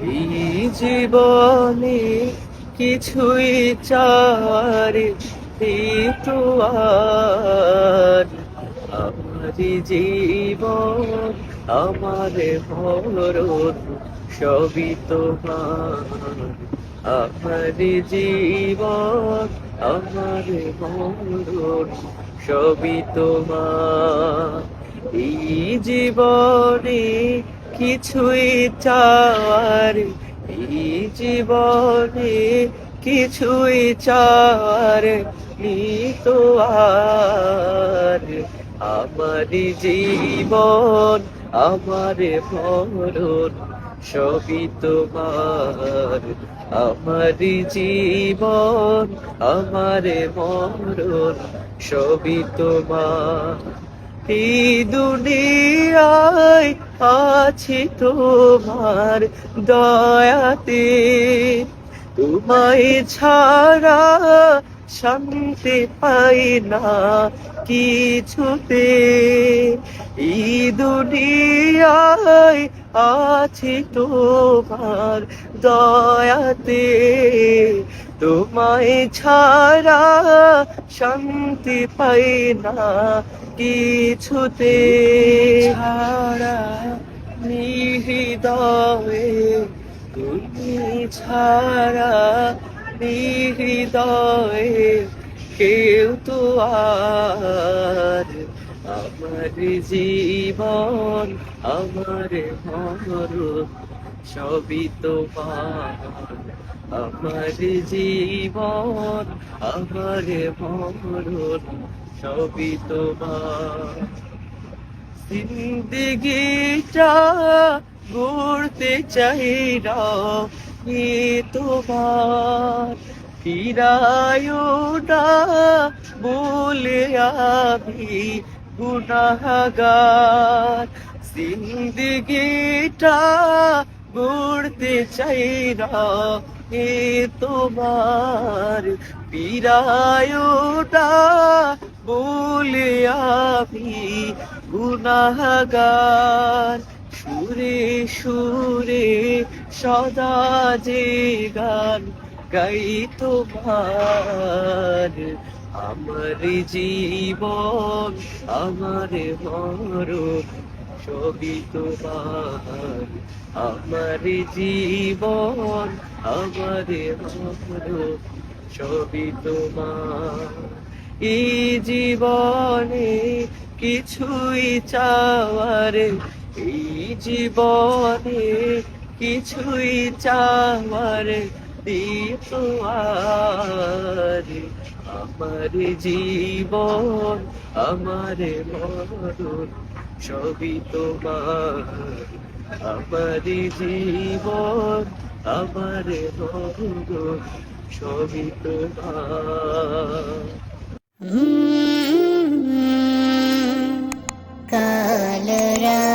এই জীবনে কিছুই চার তো আমার জীবন, আমার মরণ, সবই তোমার। আমার জীবন, আমার মরণ, সবই তোমার। এই জীবনে কিছুই চার এই জীবনে, কিছুই চার তো আর। আমার জীবন, আমার মরণ, সবই তোমার। আমার জীবন, আমার মরণ, সবই তোমার। দুনিয়ায় আছি তোমার দয়াতে। তোমায় ছাড়া শান্তি পাই না কিছুতে। এই দুনিয়ায় আছি তোমার দয়াতে। তোমায় ছাড়া শান্তি পাই না কিছুতে। ছাড়া নিহৃদয়ে তুমি ছাড়া নিহৃদয়ে কেউ তো আর আমার জীবন, আমার মরণ সবই তোমার। আমার জীবন, আমার মরণ, সবই তোমার। জিন্দগিটা গড়তে চাই না, এ তোমার। ফিরায়ও না বলে আমি গুনাহগার। জিন্দগিটা গড়তে চাই না, এ তোমার পিরায়োটা বলে আমি গুনাহগার। সুরে সুরে সদা যে গান গাই তোমার। আমার জীবন, আমার মরণ সবই তোমার আমার জীবন, আমার সবই তোমার এই জীবনে কিছুই চাওয়ার এই জীবনে কিছুই চাওয়ার দিত আর। আমার জীবন, আমার মরণ সবই তোমার আমার জীবন আমার সবই তোমার। কালরা